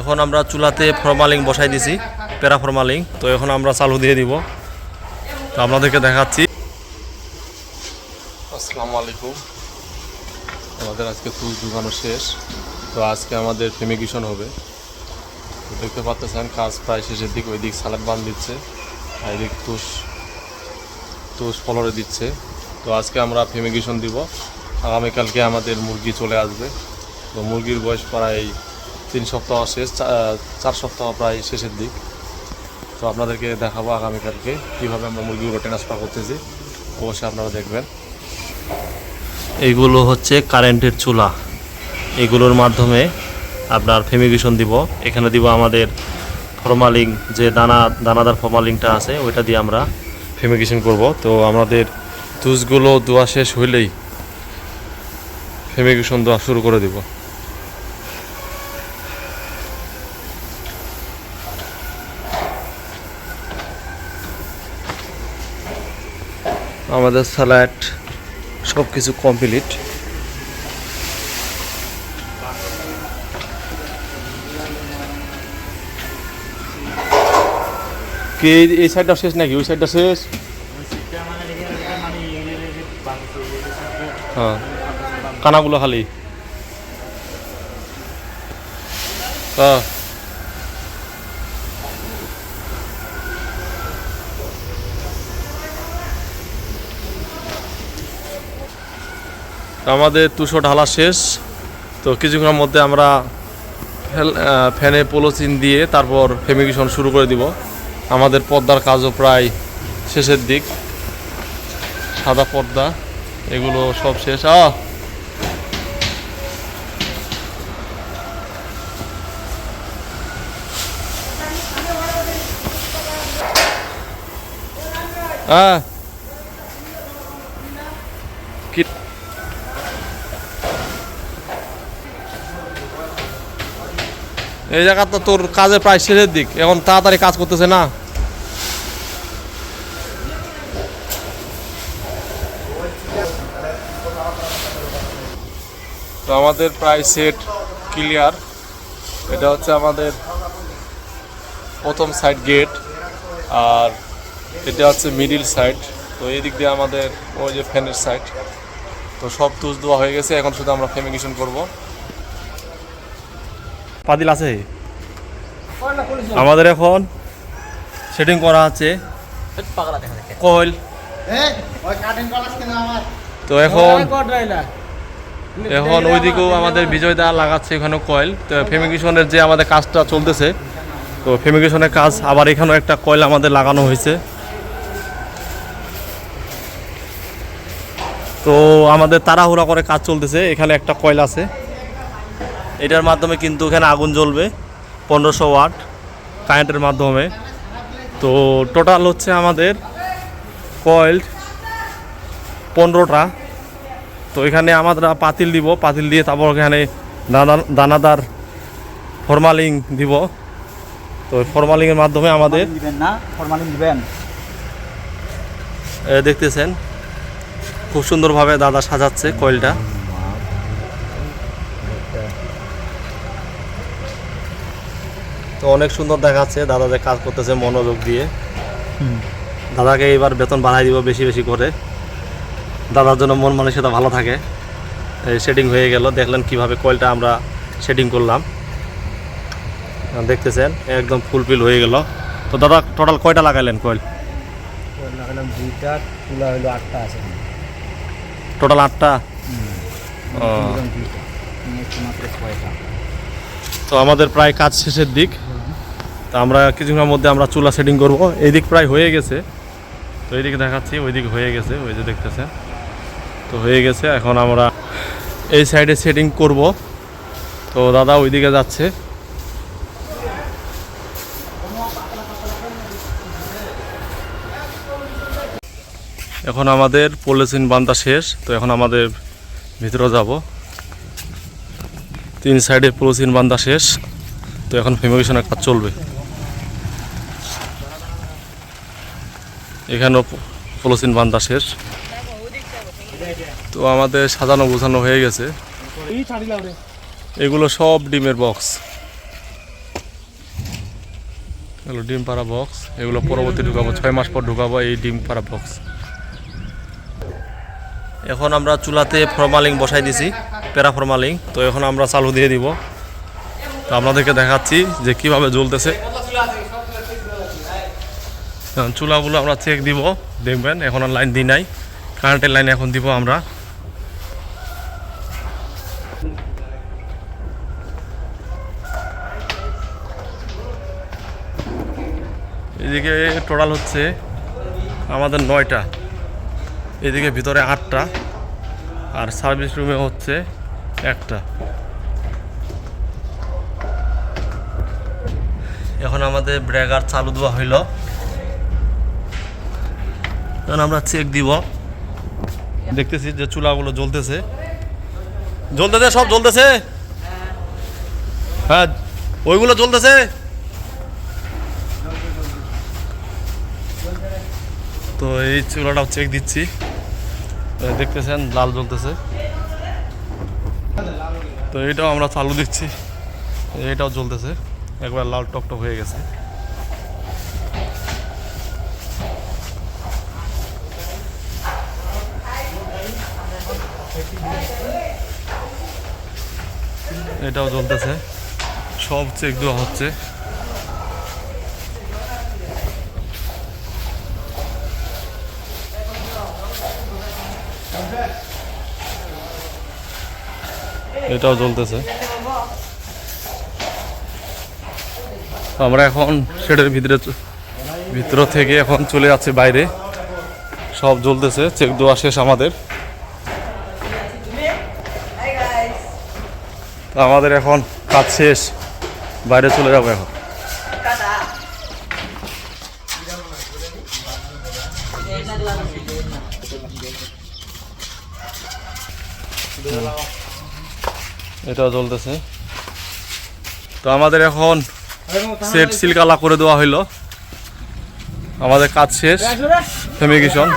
এখন আমরা চুলাতে ফরমালিং বসাই দিছি প্যারা ফরমালিং তো এখন আমরা চালু দিয়ে দিব। তো আপনাদেরকে দেখাচ্ছি। আসসালামু আলাইকুম। আমাদের আজকে তুষ ঢুকানো শেষ। তো আজকে আমাদের ফেমিগেশন হবে। তো দেখতে পাচ্ছেন, কাজ প্রায় শেষের দিক ওই দিক সালাদ বান দিচ্ছে, আর এদিক তুষ তুষ ফলরে দিচ্ছে। তো আজকে আমরা ফেমিগেশন দিব। আগামীকালকে আমাদের মুরগি চলে আসবে। তো মুরগির বয়স প্রায় তিন সপ্তাহ শেষ চার সপ্তাহ প্রায় শেষের দিক। তো আপনাদেরকে দেখাবো আগামীকালকে কীভাবে আমরা মুরগিগুলো ট্রান্সফার করতেছি। অবশ্যই আপনারা দেখবেন। এইগুলো হচ্ছে কারেন্টের চুলা। এগুলোর মাধ্যমে আপনার ফেমিগেশন দিব। এখানে দিব আমাদের ফরমালিং যে দানা, দানাদার ফরমালিংটা আছে, ওইটা দিয়ে আমরা ফেমিগেশন করব। তো আমাদের তুষগুলো দোয়া শেষ হইলেই ফেমিগেশন দেওয়া শুরু করে দিব। আমাদের স্যালাড সব কিছু কমপ্লিট। কি, এই- সাইডটা শেষ নাকি? ওই সাইডটা শেষ? হ্যাঁ। কানাগুলো খালি। হ্যাঁ আমাদের তুষো ঢালা শেষ। তো কিছুক্ষণের মধ্যে আমরা ফ্যানে পোলোচিন দিয়ে তারপর ফেমিগেশন শুরু করে দিব। আমাদের পর্দার কাজও প্রায় শেষের দিক। সাদা পর্দা, এগুলো সব শেষ। আ হ্যাঁ এই জায়গা তো তোর কাজের প্রায় শেষের দিক। এখন তাড়াতাড়ি কাজ করতেছে না। তো আমাদের প্রায় সেট ক্লিয়ার এটা হচ্ছে আমাদের প্রথম সাইড গেট আর এটা হচ্ছে মিডিল সাইড তো এই দিক দিয়ে আমাদের ওই যে ফ্যানের সাইড তো সব তুষ দেওয়া হয়ে গেছে, এখন শুধু আমরা ফেমিগেশন করব। পাদিল আছে? আমাদের এখন সেটিং করা আছে। কয়েল। তো এখন এখন ওইদিকেও আমাদের বিজয় দা লাগাচ্ছে এখানে কয়েল। তো ফেমিগেশনের যে আমাদের কাজটা চলতেছে তো ফেমিগেশনের কাজ আবার এখানেও একটা কয়েল আমাদের লাগানো হয়েছে। তো আমাদের তাড়াহুড়া করে কাজ চলতেছে। এখানে একটা কয়েল আছে। এটার মাধ্যমে কিন্তু এখানে আগুন জ্বলবে পনেরোশো ওয়াট কারেন্টের মাধ্যমে। তো টোটাল হচ্ছে আমাদের কয়েল পনেরোটা। তো এখানে আমরা পাতিল দিব পাতিল দিয়ে তারপর এখানে দানা দানাদার ফরমালিং দিব। তো ফরমালিংয়ের মাধ্যমে আমাদের না ফরমালিন দিবেন। দেখতেছেন খুব সুন্দরভাবে দাদা সাজাচ্ছে কয়েলটা তো অনেক সুন্দর দেখাচ্ছে দাদা যে কাজ করতেছে মনোযোগ দিয়ে দাদাকে এবার বেতন বাড়াই দিব বেশি বেশি করে দাদার জন্য মন মানসিকতা ভালো থাকে সেটিং হয়ে গেল দেখলেন কীভাবে কয়েলটা আমরা সেটিং করলাম দেখতেছেন একদম ফুলফিল হয়ে গেল তো দাদা টোটাল কয়টা লাগাইলেন কয়েল লাগালাম দুইটা তুলা হইল আটটা আছে টোটাল আটটা তো আমাদের প্রায় কাজ শেষের দিক তো আমরা কিছুক্ষণের মধ্যে আমরা চুলা সেটিং করব। এই দিক প্রায় হয়ে গেছে। তো এইদিকে দেখাচ্ছি ওই দিক হয়ে গেছে, ওই যে দেখতেছেন। তো হয়ে গেছে, এখন আমরা এই সাইডে সেটিং করব। তো দাদা ওইদিকে যাচ্ছে। এখন আমাদের পলিথিন বান্ধা শেষ, তো এখন আমাদের ভিতরে যাব। তিন সাইডে পলিথিন বান্ধা শেষ, তো এখন ফেমিগেশনের কাজ চলবে। এখানেও পলিথিন বান্ধা শেষ। তো আমাদের সাজানো গোছানো হয়ে গেছে। এগুলো সব ডিমের বক্স এগুলো ডিম পাড়া বক্স এগুলো পরবর্তী ঢুকাবো, ছয় মাস পর ঢুকাবো এই ডিম পাড়া বক্স এখন আমরা চুলাতে ফরমালিং বসাই দিছি প্যারা ফরমালিং তো এখন আমরা চালু দিয়ে দিব। তো আপনাদেরকে দেখাচ্ছি যে কীভাবে জ্বলতেছে। চুলাগুলো আমরা চেক দিব। দেখবেন, এখন আর লাইন দিই নাই। কারেন্টের লাইন এখন দিব আমরা। এদিকে টোটাল হচ্ছে আমাদের নয়টা। এদিকে ভিতরে আটটা। আর সার্ভিস রুমে হচ্ছে একটা। এখন আমাদের ব্রেকার চালু দেওয়া হইল। এখন আমরা চেক দিব। দেখতেছি যে চুলাগুলো জ্বলতেছে। জ্বলতেছে সব জ্বলতেছে? হ্যাঁ ওইগুলো জ্বলতেছে? তো এই চুলাটাও চেক দিচ্ছি। দেখতেছেন, লাল জ্বলতেছে। তো এইটাও আমরা চালু দিচ্ছি। এইটাও জ্বলতেছে। একবার লাল টকটক হয়ে গেছে। এটাও জ্বলতেছে। সব চেক দেওয়া হচ্ছে। এটাও জ্বলতেছে। আমরা এখন শেডের ভিতরে ভিতর থেকে এখন চলে যাচ্ছে বাইরে। সব জ্বলতেছে, চেক দেওয়া শেষ আমাদের। তো আমাদের এখন কাজ শেষ। বাইরে চলে যাব এখন। এটাও জ্বলতেছে। তো আমাদের এখন সেট সিলকালা করে দেওয়া হইল। আমাদের কাজ শেষ। ফেমিগেশন